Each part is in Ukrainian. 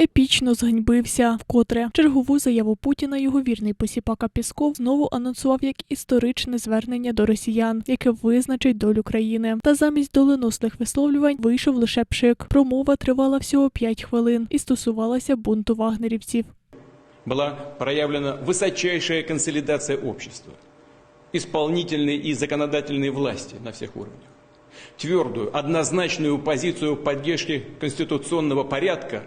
епічно зганьбився. Вкотре чергову заяву Путіна його вірний посіпака Пісков знову анонсував як історичне звернення до росіян, яке визначить долю країни. Та замість доленосних висловлювань вийшов лише пшик. Промова тривала всього 5 хвилин і стосувалася бунту вагнерівців. была проявлена высочайшая консолидация общества, исполнительной и законодательной власти на всех уровнях, твердую, однозначную позицию поддержки конституционного порядка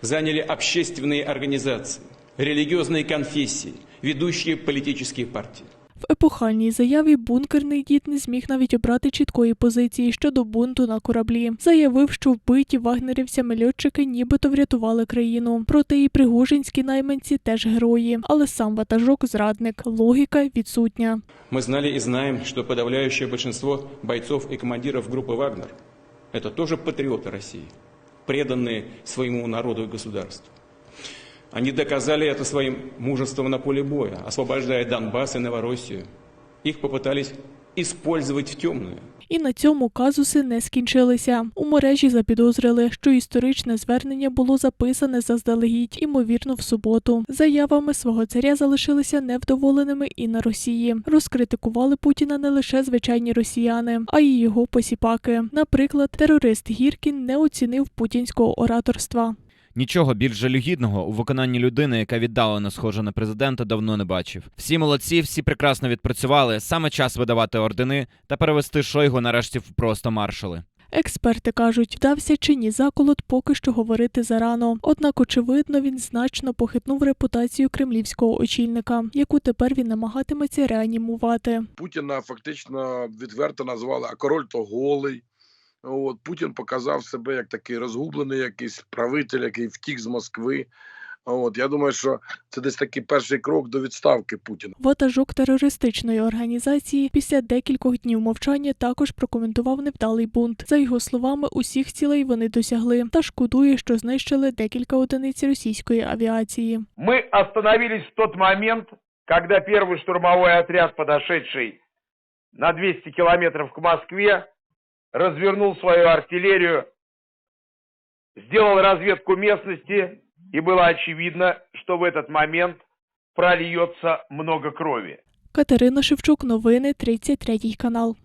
заняли общественные организации, религиозные конфессии, ведущие политические партии. В епохальній заяві бункерний дід не зміг навіть обрати чіткої позиції щодо бунту на кораблі. Заявив, що вбиті вагнерівцями льотчики нібито врятували країну. Проте і пригожинські найманці теж герої, але сам ватажок зрадник. Логіка відсутня. Мы знали и знаем, что подавляющее большинство бойцов и командиров группы «Вагнер» – это тоже патриоты России, преданные своему народу и государству. Они доказали это своим мужеством на поле боя, освобождая Донбасс и Новороссию. Их попытались использовать в темную. І на цьому казуси не скінчилися. У мережі запідозрили, що історичне звернення було записане заздалегідь, імовірно, в суботу. Заявами свого царя залишилися невдоволеними і на Росії. Розкритикували Путіна не лише звичайні росіяни, а й його посіпаки. Наприклад, терорист Гіркін не оцінив путінського ораторства. Нічого більш жалюгідного у виконанні людини, яка віддалено схожа на президента, давно не бачив. Всі молодці, всі прекрасно відпрацювали. Саме час видавати ордени та перевести Шойгу нарешті в просто маршали. Експерти кажуть, вдався чи ні заколот поки що говорити зарано. Однак, очевидно, він значно похитнув репутацію кремлівського очільника, яку тепер він намагатиметься реанімувати. Путіна фактично відверто назвали, а король то голий. От Путін показав себе як такий розгублений, якийсь правитель, який втік з Москви. От я думаю, що це десь такий перший крок до відставки Путіна. Ватажок терористичної організації після декількох днів мовчання також прокоментував невдалий бунт. За його словами, усіх цілей вони досягли та шкодує, що знищили декілька одиниць російської авіації. Мы остановились в тот момент, когда первый штурмовой отряд, подошедший на 200 километров к Москве, развернул свою артиллерию, сделал разведку местности, и было очевидно, что в этот момент прольется много крови. Катерина Шевчук, новини 33 канал.